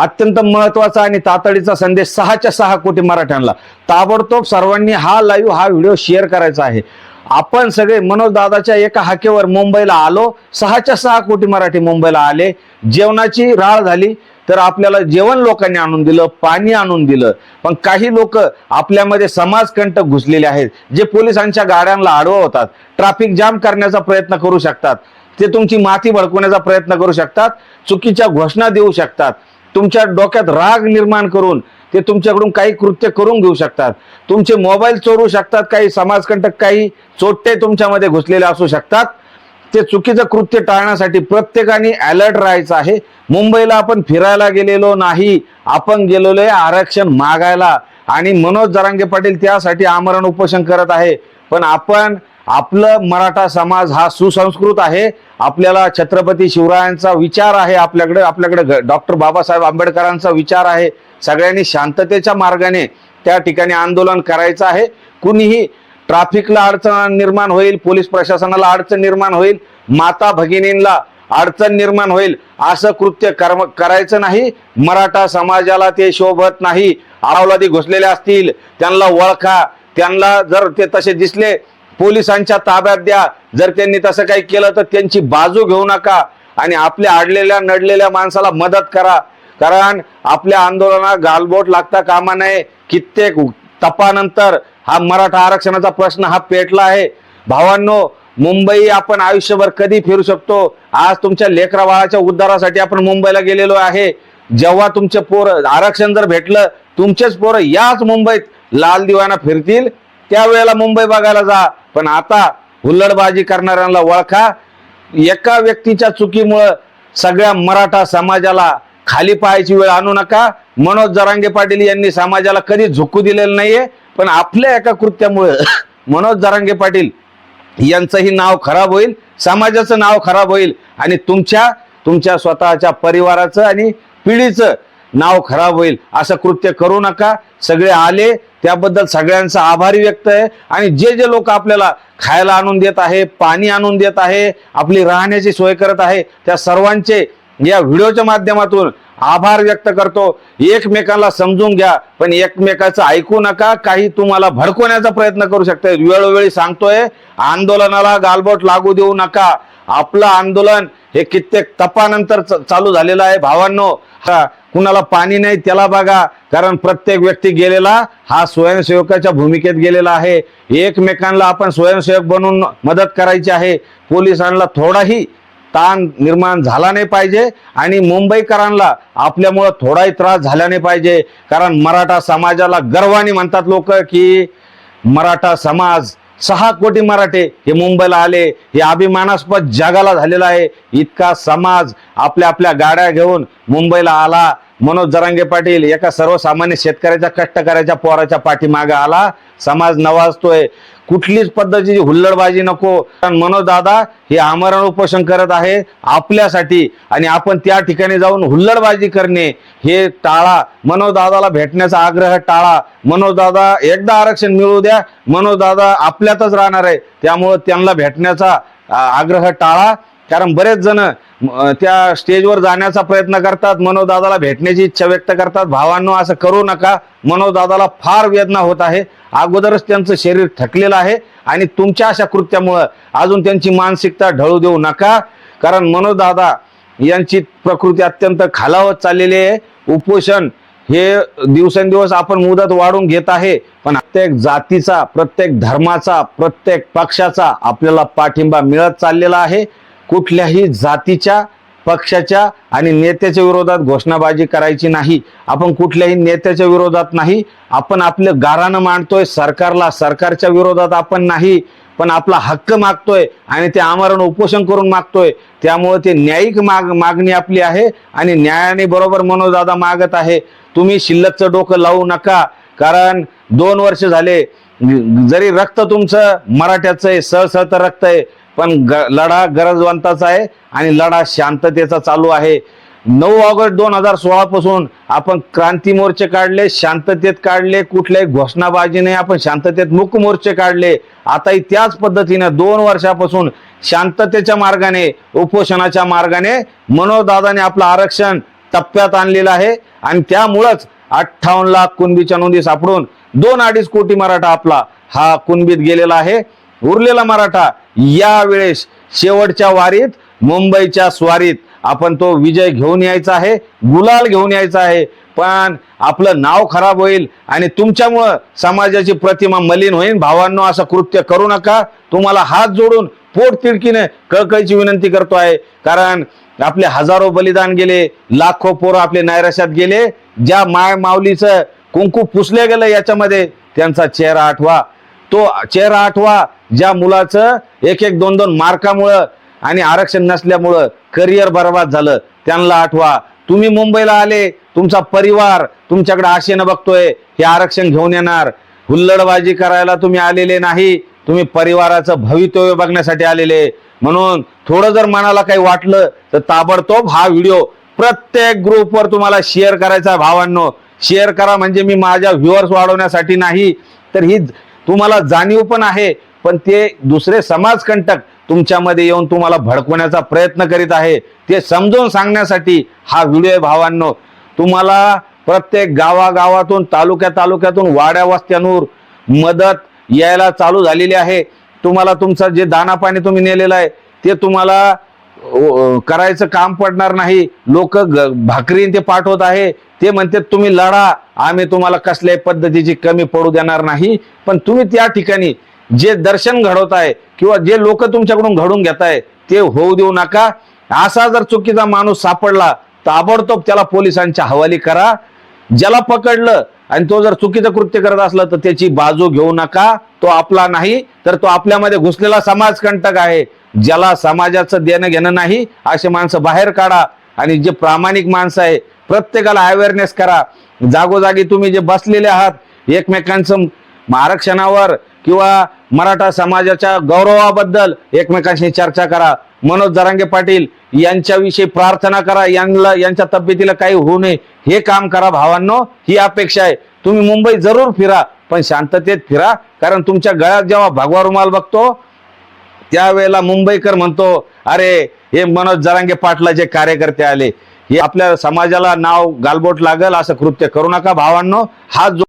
अत्यंत महत्त्वाचा आणि तातडीचा संदेश सहाच्या सहा कोटी मराठ्यांना. ताबडतोब सर्वांनी हा लाईव्ह हा व्हिडिओ शेअर करायचा आहे. आपण सगळे मनोज दादाच्या एका हाकेवर मुंबईला आलो. सहाच्या सहा कोटी मराठी मुंबईला आले. जेवणाची राळ झाली. तर आपल्याला जेवण लोकांनी आणून दिलं पाणी आणून दिलं. पण काही लोक आपल्यामध्ये समाजकंटक घुसलेले आहेत जे पोलिसांच्या गाड्यांना अडवतात ट्रॅफिक जाम करण्याचा प्रयत्न करू शकतात. ते तुमची माती भडकवण्याचा प्रयत्न करू शकतात. चुकीच्या घोषणा देऊ शकतात. तुमच्या डोक्यात राग निर्माण करून ते तुमच्याकडून काही कृत्य करून घेऊ शकतात. तुमचे मोबाईल चोरू शकतात काही समाजकंटक काही चोट्टे तुमच्यामध्ये घुसलेले असू शकतात. ते चुकीचं कृत्य टाळण्यासाठी प्रत्येकाने अलर्ट राहायचं आहे. मुंबईला आपण फिरायला गेलेलो नाही. आपण गेलेलो आहे आरक्षण मागायला. आणि मनोज जरांगे पाटील त्यासाठी आमरण उपोषण करत आहे. पण आपण आपलं मराठा समाज हा सुसंस्कृत आहे. आपल्याला छत्रपती शिवरायांचा विचार आहे आपल्याकडे आपल्याकडे डॉक्टर बाबासाहेब आंबेडकरांचा विचार आहे. सगळ्यांनी शांततेच्या मार्गाने त्या ठिकाणी आंदोलन करायचं आहे. कुणीही ट्रॅफिकला अडचण निर्माण होईल पोलीस प्रशासनाला अडचण निर्माण होईल माता भगिनींना अडचण निर्माण होईल असं कृत्य कर्म करायचं नाही. मराठा समाजाला ते शोभत नाही. अरावलादी घुसलेले असतील त्यांना ओळखा. त्यांना जर ते तसे दिसले पोलिसांच्या ताब्यात द्या. जर त्यांनी तसं काही केलं तर त्यांची बाजू घेऊ नका आणि आपल्या अडलेल्या नडलेल्या माणसाला मदत करा. कारण आपल्या आंदोलनात गालबोट लागता कामा नये. कित्येक तपानंतर हा मराठा आरक्षणाचा प्रश्न हा पेटला आहे. भावांनो मुंबई आपण आयुष्यभर कधी फिरू शकतो? आज तुमच्या लेकरा बाळाच्या उद्धारासाठी आपण मुंबईला गेलेलो आहे. जेव्हा तुमचे पोर आरक्षण जर भेटलं तुमचेच पोरं याच मुंबईत लाल दिवाना फिरतील. त्यावेळेला मुंबई बघायला जा. पण आता हुल्लडबाजी करणाऱ्यांना ओळखा. एका व्यक्तीच्या चुकीमुळं सगळ्या मराठा समाजाला खाली पाहायची वेळ आणू नका. मनोज जरांगे पाटील यांनी समाजाला कधी झुकू दिलेलं नाहीये पण आपल्या एका कृत्यामुळे मनोज जरांगे पाटील यांचंही नाव खराब होईल समाजाचं नाव खराब होईल आणि तुमच्या तुमच्या स्वतःच्या परिवाराचं आणि पिढीचं नाव खराब होईल. असं कृत्य करू नका. सगळे आले. त्याबद्दल सगळ्यांचा आभारी व्यक्त आहे. आणि जे जे लोक आपल्याला खायला आणून देत आहे पाणी आणून देत आहे आपली राहण्याची सोय करत आहे त्या सर्वांचे या व्हिडिओच्या माध्यमातून आभार व्यक्त करतो. एकमेकांना समजून घ्या. पण एकमेकाचं ऐकू नका. काही तुम्हाला भडकवण्याचा प्रयत्न करू शकते. वेळोवेळी सांगतोय आंदोलनाला गालबोट लागू देऊ नका. आपलं आंदोलन हे कित्येक तपानंतर च- चालू झालेलं आहे. भावांनो हा कुणाला पाणी नाही त्याला बघा. कारण प्रत्येक व्यक्ती गेलेला हा स्वयंसेवकाच्या भूमिकेत गेलेला आहे. एकमेकांना आपण स्वयंसेवक बनून मदत करायची आहे. पोलिसांना थोडाही ताण निर्माण झाला नाही पाहिजे आणि मुंबईकरांना आपल्यामुळं थोडाही त्रास झाला नाही पाहिजे. कारण मराठा समाजाला गर्वाने म्हणतात लोक की मराठा समाज सहा कोटी मराठे हे मुंबईला आले. हे अभिमानास्पद जगाला झालेला आहे. इतका समाज आपल्या आपल्या गाड्या घेऊन मुंबईला आला. मनोज जरांगे पाटील एका सर्वसामान्य शेतकऱ्याच्या कष्टकऱ्याच्या पोराच्या पाठीमागे आला. समाज नवाजतोय. कुठलीच पद्धतीची हुल्लडबाजी नको. कारण मनोज दादा हे आमरण उपोषण करत आहे आपल्यासाठी आणि आपण त्या ठिकाणी जाऊन हुल्लडबाजी करणे हे टाळा. मनोज दादाला भेटण्याचा आग्रह टाळा. मनोज दादा एकदा आरक्षण मिळू द्या. मनोज दादा आपल्यातच राहणार आहे. त्यामुळं त्यांना भेटण्याचा आग्रह टाळा. कारण बरेच जण त्या स्टेजवर जाण्याचा प्रयत्न करतात मनोदादाला भेटण्याची इच्छा व्यक्त करतात. भावांनो असं करू नका. मनोदादाला फार वेदना होत आहे. अगोदरच त्यांचं शरीर थकलेलं आहे आणि तुमच्या अशा कृत्यामुळं अजून त्यांची मानसिकता ढळू देऊ नका. कारण मनोदादा यांची प्रकृती अत्यंत खालावत चाललेली आहे. उपोषण हे दिवसेंदिवस आपण मुदत वाढून घेत आहे. पण प्रत्येक जातीचा प्रत्येक धर्माचा प्रत्येक पक्षाचा आपल्याला पाठिंबा मिळत चाललेला आहे. कुठल्याही जातीच्या पक्षाच्या आणि नेत्याच्या विरोधात घोषणाबाजी करायची नाही. आपण कुठल्याही नेत्याच्या विरोधात नाही. आपण आपलं गारानं मांडतोय. सरकारला सरकारच्या विरोधात आपण नाही. पण आपला हक्क मागतोय आणि ते आमरण उपोषण करून मागतोय. त्यामुळे ते न्यायिक माग मागणी आपली आहे आणि न्यायाने बरोबर मनोजदादा मागत आहे. तुम्ही शिल्लकचं डोकं लावू नका. कारण दोन वर्ष झाले जरी रक्त तुमचं मराठ्याचं आहे सळसळतं रक्त आहे पण ग लढा गरजवंताचा आहे आणि लढा शांततेचा चालू आहे. नऊ ऑगस्ट दोन हजार सोळा पासून आपण क्रांती मोर्चे काढले शांततेत काढले कुठल्याही घोषणाबाजी नाही आपण शांततेत मुक मोर्चे काढले. आताही त्याच पद्धतीनं दोन वर्षापासून शांततेच्या मार्गाने उपोषणाच्या मार्गाने मनोजदादाने आपलं आरक्षण टप्प्यात आणलेला आहे. आणि त्यामुळंच अठ्ठावन्न लाख कुणबीच्या नोंदी सापडून दोन अडीच कोटी मराठा आपला हा कुणबीत गेलेला आहे. उरलेला मराठा. यावेळेस शेवटच्या वारीत मुंबईच्या स्वारीत आपण तो विजय घेऊन यायचा आहे गुलाल घेऊन यायचा आहे. पण आपलं नाव खराब होईल आणि तुमच्यामुळं समाजाची प्रतिमा मलिन होईल भावांनो असं कृत्य करू नका. तुम्हाला हात जोडून पोट तिडकीने कळकळीची विनंती करतो आहे. कारण आपले हजारो बलिदान गेले लाखो पोरं आपले नैराश्यात गेले. ज्या माय माऊलीचं कुंकू पुसले गेलं याच्यामध्ये त्यांचा चेहरा आठवा. तो चेहरा आठवा ज्या मुलाचं एक एक दोन दोन मार्कामुळं आणि आरक्षण नसल्यामुळं करिअर बर्बाद झालं त्यांना आठवा. तुम्ही मुंबईला आले तुमचा परिवार तुमच्याकडे आशेनं बघतोय हे आरक्षण घेऊन येणार. हुल्लडबाजी करायला तुम्ही आलेले नाही तुम्ही परिवाराचं भवितव्य बघण्यासाठी आलेले. म्हणून थोडं जर मनाला काही वाटलं तर ताबडतोब हा व्हिडिओ प्रत्येक ग्रुपवर तुम्हाला शेअर करायचा भावांनो. शेअर करा म्हणजे मी माझ्या व्ह्युअर्स वाढवण्यासाठी नाही तर ही तुम्हाला जाणीव पण आहे पण ते दुसरे समाजकंटक तुमच्यामध्ये येऊन तुम्हाला भडकवण्याचा प्रयत्न करीत आहे. ते समजून सांगण्यासाठी हा व्हिडिओ आहे भावांनो. तुम्हाला प्रत्येक गावागावातून तालुक्या तालुक्यातून वाड्या वस्त्यांवर मदत यायला चालू झालेली आहे. तुम्हाला तुमचं जे दाना पाणी तुम्ही नेलेलं आहे ते तुम्हाला करायचं काम पडणार नाही. लोक भाकरी ते पाठवत आहे. ते म्हणतात तुम्ही लढा. आम्ही तुम्हाला कसल्याही पद्धतीची कमी पडू देणार नाही. पण तुम्ही त्या ठिकाणी जे दर्शन घडवत आहे किंवा जे लोक तुमच्याकडून घडून घेत आहे ते होऊ देऊ नका. असा जर चुकीचा माणूस सापडला ताबडतोब त्याला पोलिसांच्या हवाली करा. ज्याला पकडलं आणि तो जर चुकीचं कृत्य करत असला तर त्याची बाजू घेऊ नका. तो आपला नाही तर तो आपल्यामध्ये घुसलेला समाजकंटक आहे. ज्याला समाजाचं देणं घेणं नाही असे माणसं बाहेर काढा. आणि जे प्रामाणिक माणसं आहे प्रत्येकाला अवेअरनेस करा. जागोजागी तुम्ही जे बसलेले आहात एकमेकांचं आरक्षणावर किंवा मराठा समाजाच्या गौरवाबद्दल एकमेकांशी चर्चा करा. मनोज जरांगे पाटील यांच्याविषयी प्रार्थना करा. यांना यांच्या तब्येतीला काही होऊ नये. हे काम करा भावांनो. ही अपेक्षा आहे. तुम्ही मुंबई जरूर फिरा पण शांततेत फिरा. कारण तुमच्या गळ्यात जेव्हा भगवा रुमाल बघतो त्यावेळेला मुंबईकर म्हणतो अरे हे मनोज जरांगे पाटलाचे कार्यकर्ते आले हे आपल्या समाजाला नाव गालबोट लागल असं कृत्य करू नका भावांनो. हा जो